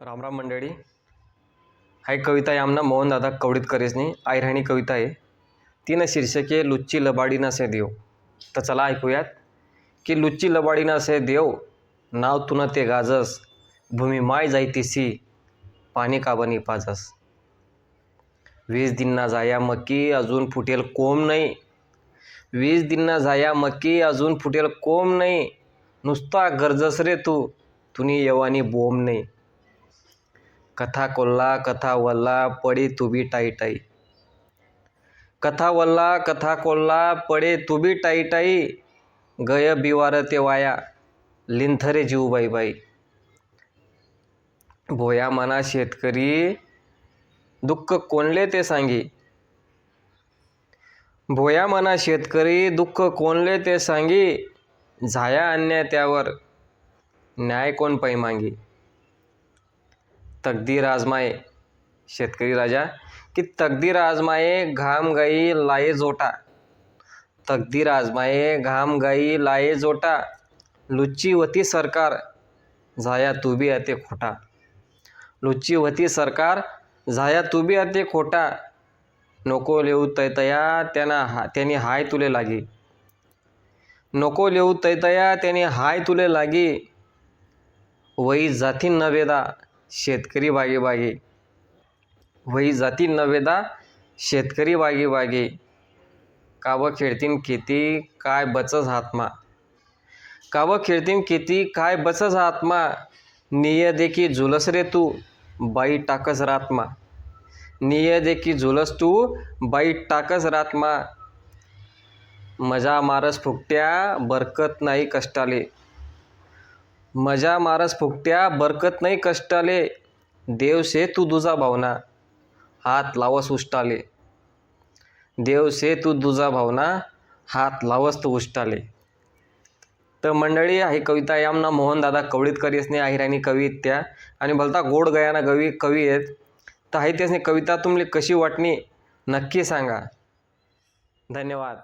रामराम मंडळी. हाय कविता कविता आहे आमना मोहनदादा कवडीतकरेसनी आयराणी कविता आहे तिनं शीर्षके लुच्ची लबाडी नसे देव. तर चला ऐकूयात. की लुच्ची लबाडी नसे देव नाव तुन ते गाजस भूमी माय जायतीसी पाणी काबनी पाजस. वीस दिनना जाया मकी अजून फुटेल कोम नाही वीस दिनना जाया मकी अजून फुटेल कोम नाही नुसता गरजस रे तू तुनी येवानी बोम नाही कथा कोल्ला कथा वल्ला पडे तुबी टाईटाई कथा वल्ला कथा कोल्ला पडे तुबी टाईटाई गय बिवार ते वाया लिंथरे जीव बाई बाई. भोया मना शेतकरी दुःख कोणले ते सांगी. भोया मना शेतकरी दुःख कोणले ते सांगी. झाया अन्याय त्यावर न्याय कोण पै मागी तकदीर आजमाये शेतकरी राजा की तकदीर आजमाये घाम गाई लाये जोटा. तकदीर आजमाये घाम गाई लाये जोटा. लुच्ची वती सरकार झाया तुबी अते खोटा. लुच्ची वती सरकार झाया तुबी अते खोटा. नको लिहू तैतया त्यांना हा त्यांनी हाय तुले लागी. नको लिहू तैतया त्याने हाय तुले लागी. वई जाती नवेदा. शेतकरी बागे बागे. वही जाती नवेदा शेतकरी बागे बागे. कावं खेळतीन खेती काय बचस हातमा. कावं खेळतीन खेती काय बचस हातमा. निय देखी झुलस रे तू बाई टाकस रातमा. निय देखी झुलस तू बाई टाकस रातमा. मजा मारस फुकट्या बरकत नाही कष्टाले. मजा मारस फुकट्या बरकत नाही कष्टाले. देव से तू दुजा भावना. हात लावस उष्टाले. देव से तू दुजा भावना. हात लावस तू उष्टाले. तर मंडळी ही कविता यामना मोहनदादा कवडीतकर यसने आहिराणी कवी त्या आणि भलता गोड गयाना कवी कवी आहेत तर हाही त्यासनी कविता तुमले कशी वाटणी नक्की सांगा. धन्यवाद.